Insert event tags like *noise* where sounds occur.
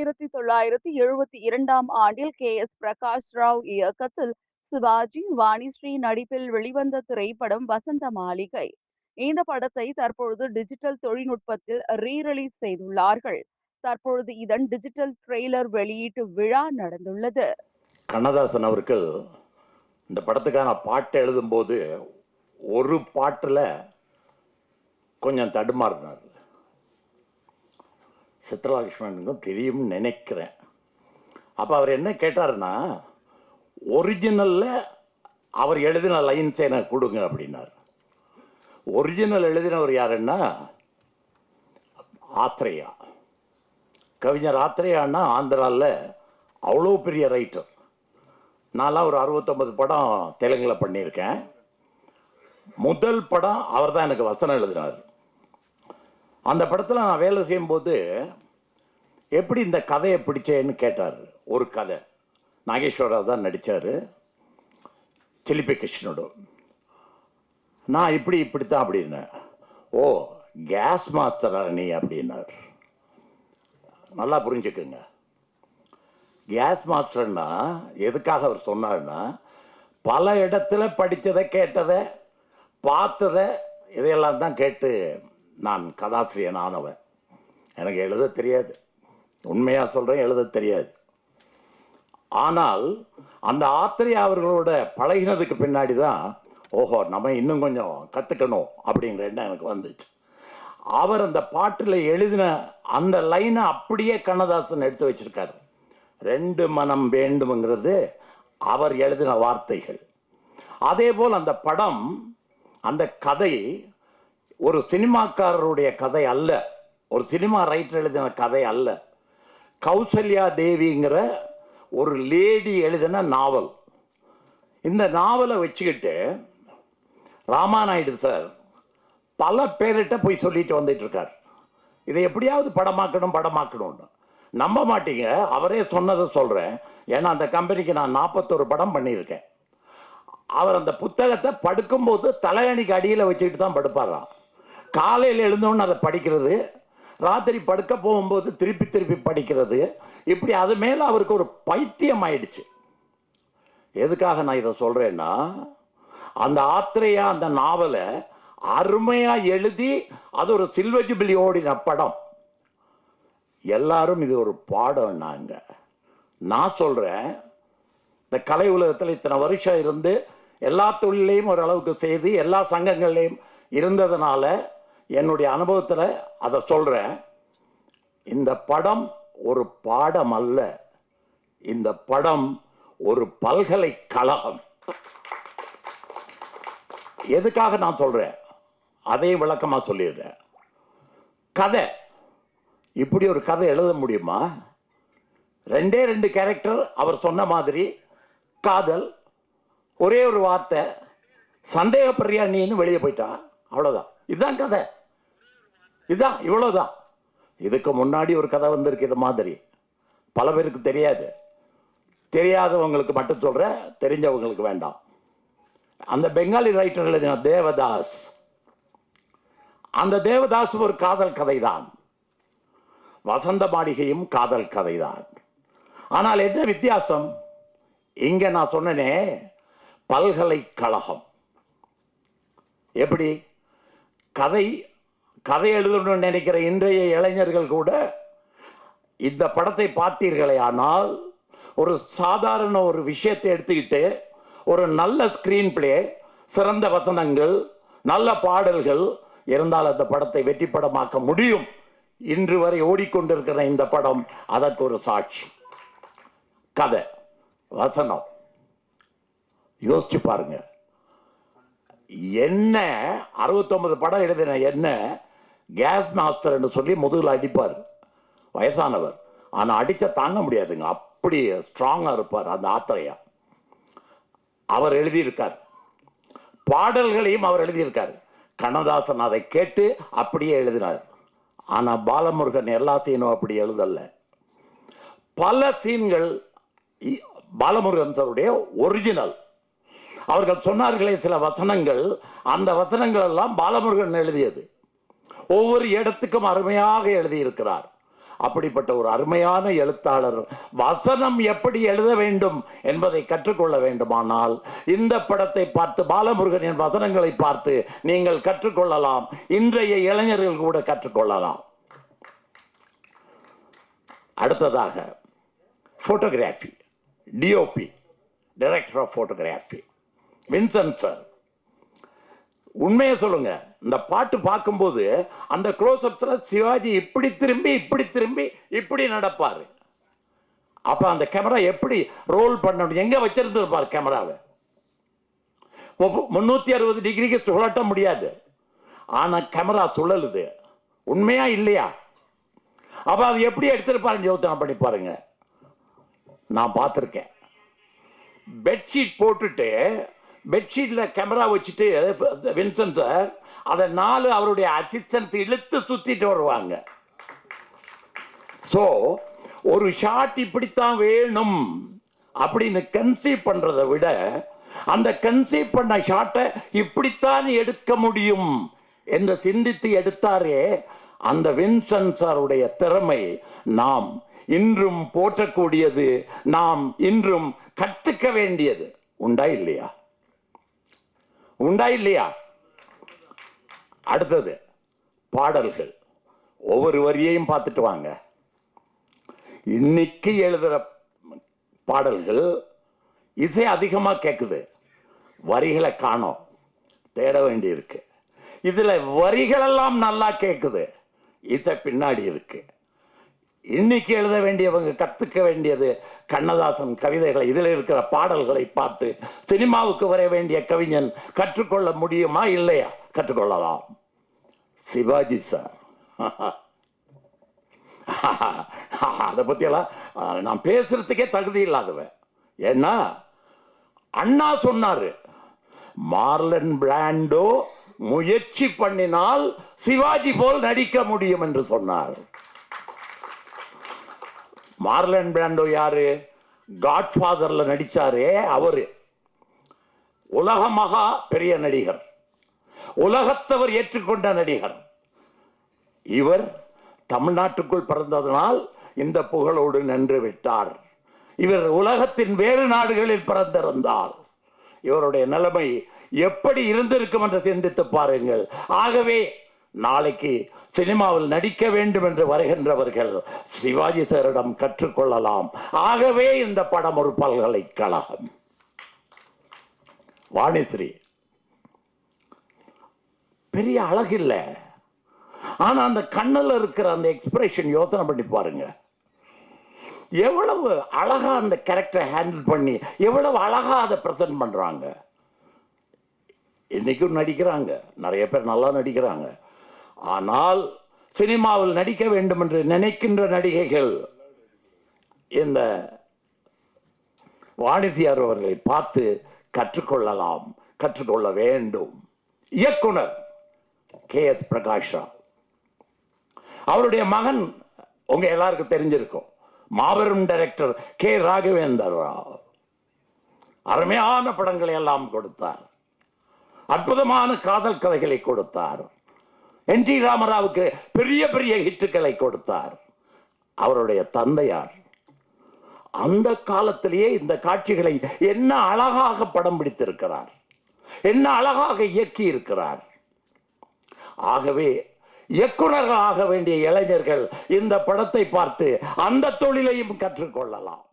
ஆயிரத்தி தொள்ளாயிரத்தி எழுபத்தி இரண்டாம் ஆண்டில் கே. எஸ். பிரகாஷ் ராவ் இயக்கத்தில் சிவாஜி வாணிஸ்ரீ நடிப்பில் வெளிவந்த திரைப்படம் வசந்த மாளிகை. இந்த படத்தை தற்பொழுது டிஜிட்டல் தொழில்நுட்பத்தில் ரீரிலீஸ் செய்துள்ளார்கள். தற்பொழுது இதன் டிஜிட்டல் ட்ரெய்லர் வெளியீட்டு விழா நடந்துள்ளது. கண்ணதாசன் அவர்கள் இந்த படத்துக்கான பாட்டை எழுதும்போது ஒரு பாட்டில் கொஞ்சம் தடுமாறினார். சித்ரலட்சுமனுக்கும் தெரியும்னு நினைக்கிறேன். அப்போ அவர் என்ன கேட்டாருன்னா ஒரிஜினலில் அவர் எழுதின லைன்ஸை எனக்கு கொடுங்க அப்படின்னார். ஒரிஜினல் எழுதினவர் யாருன்னா ஆத்ரேயா. கவிஞர் ஆத்ரேயான்னா ஆந்திராவில் அவ்வளோ பெரிய ரைட்டர் நான்லாம் ஒரு அறுபத்தொம்பது படம் தெலுங்கில் பண்ணியிருக்கேன். முதல் படம் அவர் தான் எனக்கு வசனம் எழுதினார். அந்த படத்தில் நான் வேலை செய்யும்போது எப்படி இந்த கதையை பிடிச்சேன்னு கேட்டார். ஒரு கதை. நாகேஸ்வரா தான் நடித்தார் சிலிப்பி கிருஷ்ணோடு நான் இப்படி இப்படி தான் அப்படின்னேன். ஓ கேஸ் மாஸ்டரா நீ அப்படின்னார். நல்லா புரிஞ்சுக்குங்க. கேஸ் மாஸ்டர்னா எதுக்காக அவர் சொன்னார்னா பல இடத்துல படித்ததை கேட்டதை பார்த்ததை இதையெல்லாம் தான் கேட்டு நான் கதாசிரியன் ஆனவன் எனக்கு எழுத தெரியாது. உண்மையாக சொல்கிறேன் எழுத தெரியாது. ஆனால் அந்த ஆத்திரியா அவர்களோட பழகினதுக்கு பின்னாடி தான் ஓஹோ நம்ம இன்னும் கொஞ்சம் கற்றுக்கணும் அப்படிங்கிற எண்ணம் எனக்கு வந்துச்சு. அவர் அந்த பாட்டில் எழுதின அந்த லைனை அப்படியே கண்ணதாசன் எடுத்து வச்சிருக்காரு. ரெண்டு மனம் வேண்டும்ங்கிறது அவர் எழுதின வார்த்தைகள். அதே போல் அந்த படம் அந்த கதை ஒரு சினிமாக்காரருடைய கதை அல்ல. ஒரு சினிமா ரைட்டர் எழுதின கதை அல்ல. கௌசல்யா தேவிங்கிற ஒரு லேடி எழுதின நாவல். இந்த நாவலை வச்சுக்கிட்டு ராமாநாயுடு சார் பல பேர்கிட்ட போய் சொல்லிட்டு வந்துட்டு இருக்கார் இதை எப்படியாவது படமாக்கணும் படமாக்கணும்னு. நம்ப மாட்டீங்க. அவரே சொன்னதை சொல்கிறேன் ஏன்னா அந்த கம்பெனிக்கு நான் நாற்பத்தொரு படம் பண்ணியிருக்கேன். அவர் அந்த புத்தகத்தை படுக்கும்போது தலையணிக்கு அடியில் வச்சுக்கிட்டு தான் படுப்பாராம். காலையில் எழுந்தோன்னு அதை படிக்கிறது ராத்திரி படுக்க போகும்போது திருப்பி திருப்பி படிக்கிறது. இப்படி அது மேலே அவருக்கு ஒரு பைத்தியம் ஆயிடுச்சு எதுக்காக நான் இதை சொல்கிறேன்னா அந்த ஆத்திரையா அந்த நாவலை அருமையாக எழுதி அது ஒரு சில்வஜிபிலி ஓடின படம். எல்லாரும் இது ஒரு பாடம் நாங்க. நான் சொல்கிறேன் இந்த கலை உலகத்தில் இத்தனை வருஷம் இருந்து எல்லா தொழிலையும் ஓரளவுக்கு செய்து எல்லா சங்கங்கள்லையும் இருந்ததுனால என்னுடைய அனுபவத்தில் அதை சொல்கிறேன் இந்த படம் ஒரு பாடம் அல்ல. இந்த படம் ஒரு பல்கலைக்கழகம். எதுக்காக நான் சொல்கிறேன் அதையும் விளக்கமாக சொல்லிடுறேன். கதை. இப்படி ஒரு கதை எழுத முடியுமா? ரெண்டே ரெண்டு கேரக்டர் அவர் சொன்ன மாதிரி காதல் ஒரே ஒரு வார்த்தை சந்தேகப்படுறியா நீன்னு வெளியே போயிட்டா. அவ்வளோதான் இதுதான் கதை. இதுதான் இவ்வளோதான் இதுக்கு முன்னாடி ஒரு கதை வந்திருக்கு இது மாதிரி. பல பேருக்கு தெரியாது. தெரியாதவங்களுக்கு மட்டும் சொல்கிறேன் தெரிஞ்சவங்களுக்கு வேண்டாம். அந்த பெங்காலி ரைட்டர் எழுதின தேவதாஸ். அந்த தேவதாஸ் ஒரு காதல் கதை தான் வசந்த மாளிகையும் காதல் கதை தான் ஆனால் என்ன வித்தியாசம்? இங்கே நான் சொன்னனே பல்கலைக்கழகம். எப்படி? கதை கதை எழுதணும்னு நினைக்கிற இன்றைய இளைஞர்கள் கூட இந்த படத்தை பார்த்தீர்களே ஆனால் ஒரு சாதாரண ஒரு விஷயத்தை எடுத்துக்கிட்டு ஒரு நல்ல ஸ்கிரீன் பிளே சிறந்த வசனங்கள் நல்ல பாடல்கள் இருந்தால் அந்த படத்தை வெற்றி படமாக்க முடியும். இன்று வரை ஓடிக்கொண்டிருக்கிற இந்த படம் அதற்கு ஒரு சாட்சி. கதை வசனம். யோசிச்சு பாருங்க. என்ன அறுபத்தொன்பது படம் எழுதின என்ன கேஸ் மாஸ்டர்னு சொல்லி முதுகில் அடிப்பார். வயசானவர். ஆனால் அடித்த தாங்க முடியாதுங்க. அப்படி ஸ்ட்ராங்காக இருப்பார் அந்த ஆத்திரையா. அவர் எழுதியிருக்கார். பாடல்களையும் அவர் எழுதியிருக்கார். கண்ணதாசன் அதை கேட்டு அப்படியே எழுதினார். ஆனால் பாலமுருகன் எல்லா சீனும் அப்படி எழுதல. பல சீன்கள் இ- பாலமுருகன் சாருடைய ஒரிஜினல் அவர்கள் சொன்னார்களே சில வசனங்கள். அந்த வசனங்கள் எல்லாம் பாலமுருகன் எழுதியது. ஒவ்வொரு இடத்துக்கும் அருமையாக எழுதியிருக்கிறார். அப்படிப்பட்ட ஒரு அருமையான எழுத்தாளர் வசனம் எப்படி எழுத வேண்டும் என்பதை கற்றுக்கொள்ள வேண்டுமானால் இந்த படத்தை பார்த்து பாலமுருகனின் வசனங்களை பார்த்து நீங்கள் கற்றுக்கொள்ளலாம். இன்றைய இளைஞர்கள் கூட கற்றுக்கொள்ளலாம். அடுத்ததாக photography DOP director of photography Vincent sir உண்மையை சொல்லுங்க. இந்த பாட்டு பார்க்கும்போது அந்த க்ளோஸ்அப்ஸில் சிவாஜி இப்படி திரும்பி இப்படி திரும்பி இப்படி நடப்பார். அப்போ அந்த கேமரா எப்படி ரோல் பண்ணணும்? எங்கே வச்சிருந்துருப்பார் கேமராவை முந்நூற்றி அறுபது டிகிரிக்கு சுழட்ட முடியாது. ஆனால் கேமரா சுழலுது. உண்மையா இல்லையா? அப்போ அது எப்படி எடுத்திருப்பாருன்னு யோசனை பண்ணி பாருங்க. நான் பார்த்துருக்கேன். பெட்ஷீட் போட்டுட்டு பெட்ஷீட்டில் கேமரா வச்சுட்டு வின்சென்ட் சார் அதை நாலு அவருடைய அசிஸ்டன்ட் இழுத்து சுற்றிட்டு வருவாங்க. ஸோ ஒரு ஷாட் இப்படித்தான் வேணும் அப்படின்னு கன்சீவ் பண்ணுறதை விட அந்த கன்சீவ் பண்ண ஷாட்டை இப்படித்தான் எடுக்க முடியும் என்று சிந்தித்து எடுத்தாரே அந்த வின்சென்ட் சாருடைய திறமை நாம் இன்றும் போற்றக்கூடியது நாம் இன்றும் கற்றுக்க வேண்டியது. உண்டா இல்லையா? உண்டா இல்லையா? அடுத்தது பாடல்கள். ஒவ்வொரு வரியையும் பார்த்துட்டு வாங்க. இன்னைக்கு எழுதுற பாடல்கள் இசை அதிகமாக கேட்குது வரிகளை காணோம். தேட வேண்டியிருக்கு. இதில் வரிகளெல்லாம் நல்லா கேட்குது இதை பின்னாடி இருக்குது இன்னைக்கு எழுத வேண்டியவங்க கத்துக்க வேண்டியது கண்ணதாசன் கவிதைகளை இதில் இருக்கிற பாடல்களை பார்த்து சினிமாவுக்கு வர வேண்டிய கவிஞன் கற்றுக்கொள்ள முடியுமா இல்லையா? கற்றுக்கொள்ளலாம். சிவாஜி சார். *laughs* அதை பற்றியெல்லாம் நான் பேசுறதுக்கே தகுதி இல்லாதவன். ஏன்னா அண்ணா சொன்னார் மார்லன் பிராண்டோ முயற்சி பண்ணினால் சிவாஜி போல் நடிக்க முடியும் என்று சொன்னார். மார்லன் பிராண்டோ யாரு? காட்ஃபாதரில் நடிச்சாரே அவர். உலக மகா பெரிய நடிகர். உலகத்தவர் ஏற்றுக்கொண்ட நடிகர். இவர் தமிழ்நாட்டுக்குள் பிறந்ததனால் இந்த புகழோடு நின்று விட்டார். இவர் உலகத்தின் வேறு நாடுகளில் பிறந்திருந்தால் இவருடைய நிலைமை எப்படி இருந்திருக்கும் என்று சிந்தித்து பாருங்கள். ஆகவே நாளைக்கு சினிமாவில் நடிக்க வேண்டும் என்று வருகின்றவர்கள் சிவாஜி சாரிடம் கற்றுக்கொள்ளலாம். ஆகவே இந்த படம் ஒரு பல்கலைக்கழகம். வாணிஸ்ரீ பெரிய அழகில்லை. ஆனா அந்த கண்ணில் இருக்கிற அந்த எக்ஸ்பிரஷன் யோசனை பண்ணி பாருங்க. எவ்வளவு அழகா அந்த கேரக்டரை ஹேண்டில் பண்ணி எவ்வளவு அழகா அதை பிரசன்ட் பண்றாங்க. இன்னைக்கும் நடிக்கிறாங்க. நிறைய பேர் நல்லா நடிக்கிறாங்க. ஆனால் சினிமாவில் நடிக்க வேண்டும் என்று நினைக்கின்ற நடிகைகள் இந்த வாணிதியார் அவர்களை பார்த்து கற்றுக்கொள்ளலாம் கற்றுக்கொள்ள வேண்டும். இயக்குனர் கே எஸ் பிரகாஷா அவருடைய மகன் உங்க எல்லாருக்கும் தெரிஞ்சிருக்கும் மாபெரும் டைரக்டர் கே ராகவேந்தர் ராவ். அருமையான படங்களை எல்லாம் கொடுத்தார். அற்புதமான காதல் கதைகளை கொடுத்தார். என் டி ராமராவுக்கு பெரிய பெரிய ஹிட்டுகளை கொடுத்தார். அவருடைய தந்தையார். அந்த காலத்திலேயே இந்த காட்சிகளை என்ன அழகாக படம் பிடித்திருக்கிறார். என்ன அழகாக இயக்கி இருக்கிறார் ஆகவே இயக்குனர்கள் ஆக வேண்டிய இளைஞர்கள் இந்த படத்தை பார்த்து அந்த தொழிலையும் கற்றுக்கொள்ளலாம்.